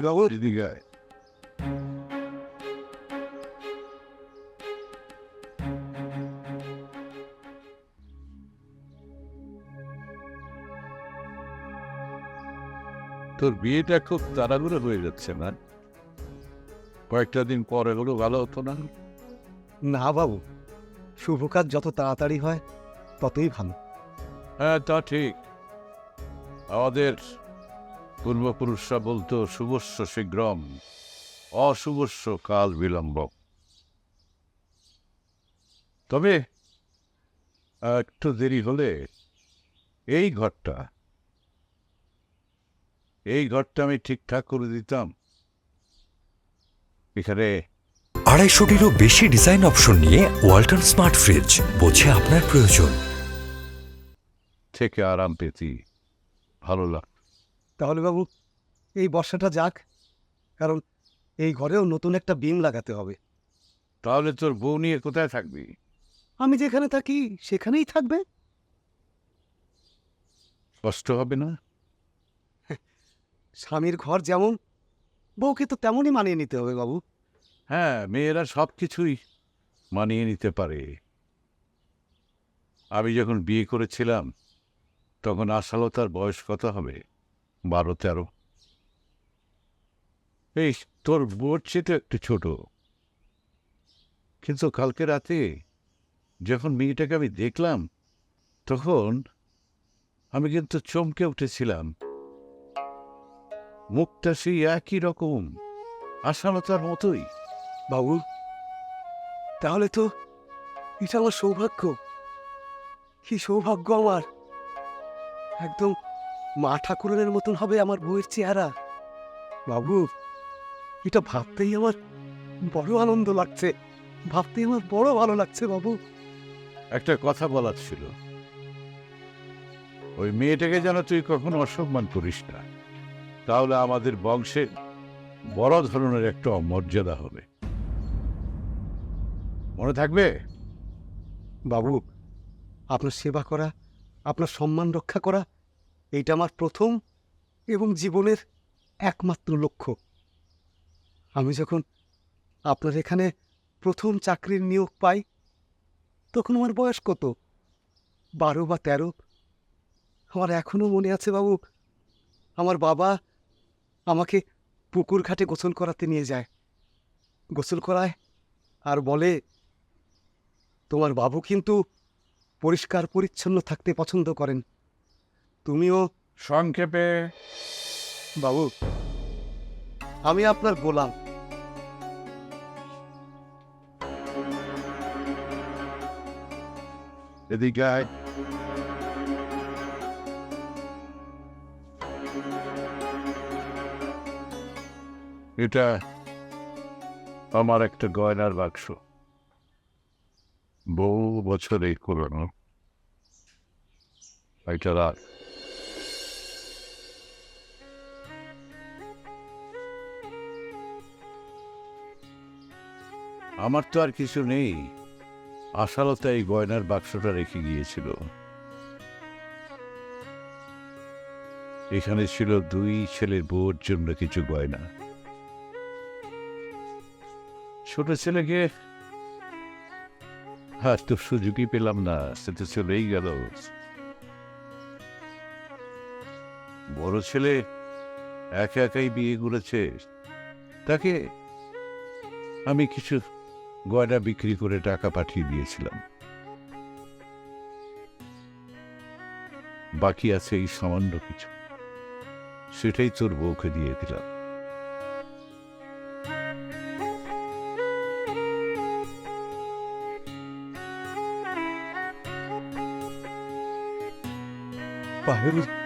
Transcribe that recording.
বাবু এদিকে আয়। তোর বিয়েটা খুব তাড়াহুড়ো হয়ে যাচ্ছে না কয়েকটা দিন পরে হলো ভালো হতো না? না বাবু শুভ কাজ যত তাড়াতাড়ি হয় ততই ভালো। হ্যাঁ তা ঠিক। আমাদের পূর্বপুরুষরা বলতো শুভস্য শীঘ্রম অশুভস্য কাল বিলম্ব। তবে একটু দেরি হলে এই ঘরটা এই ঘরটা আমি ঠিকঠাক করে দিতাম। এখানে আড়াইশোটিরও বেশি ডিজাইন অপশন নিয়ে ওয়াল্টন স্মার্ট ফ্রিজ বোঝে আপনার প্রয়োজন। থেকে আরাম পেতি ভালো লাগ তাহলে বাবু এই বর্ষাটা যাক কারণ এই ঘরেও নতুন একটা বিম লাগাতে হবে। তাহলে তোর বউ নিয়ে কোথায় থাকবি? আমি যেখানে থাকি সেখানেই থাকবে। কষ্ট হবে না? স্বামীর ঘর যেমন বউকে তো তেমনই মানিয়ে নিতে হবে বাবু। হ্যাঁ মেয়েরা সব কিছুই মানিয়ে নিতে পারে। আমি যখন বিয়ে করেছিলাম তখন আশালতার বয়স কত হবে? বারো, তেরো। এই, তোর বোর চেয়ে তো একটু ছোট। কিন্তু কালকে রাতে যখন মেয়েটাকে আমি দেখলাম, তখন আমি কিন্তু চমকে উঠেছিলাম। মুখটা সেই একই রকম, আশালতার মতোই। বাবু, তাহলে তো এটা আমার সৌভাগ্য। কি সৌভাগ্য আমার। একদম মা ঠাকুরের মতন হবে আমার বউয়ের চেহারা। বাবু এটা ভাবতেই আমার বড় আনন্দ লাগছে। ভাবতেই আমার বড় ভালো লাগছে বাবু। একটা কথা বলার ছিল। ওই মেয়েটাকে যেন তুই কখনো অসম্মান করিস না। তাহলে আমাদের বংশে বড় ধরনের একটা অমর্যাদা হবে। মনে থাকবে? বাবু আপনার সেবা করা আপনার সম্মান রক্ষা করা এইটা আমার প্রথম এবং জীবনের একমাত্র লক্ষ্য। আমি যখন আপনার এখানে প্রথম চাকরির নিয়োগ পাই, তখন আমার বয়স কত? বারো বা তেরো? আমার এখনও মনে আছে বাবু, আমার বাবা আমাকে পুকুর ঘাটে গোসল করাতে নিয়ে যায়। গোসল করায় আর বলে, তোমার বাবু কিন্তু পরিষ্কার পরিচ্ছন্ন থাকতে পছন্দ করেন। তুমিও? সংক্ষেপে। বাবু আমি আপনার গোলাম। এদিকে আয়। এটা আমার একটা গয়নার বাক্স। বহু বছর এই পুরনো। এটা রাখ। আমার তো আর কিছু নেই। আশালতা এই গয়নার বাক্সটা রেখে গিয়েছিল। এখানে ছিল দুই ছেলের বউর জন্য কিছু গয়না। ছোট ছেলেকে হ্যাঁ তো সুযোগই পেলাম না, সে তো চলেই গেল। বড় ছেলে একা একাই বিয়ে করেছে, তাকে আমি কিছু গয়না বিক্রি করে টাকা পাঠিয়ে দিয়েছিলাম। বাকি আছে এই সামান্য কিছু। সেটাই তোর বউকে দিয়ে দিলাম। পায়েল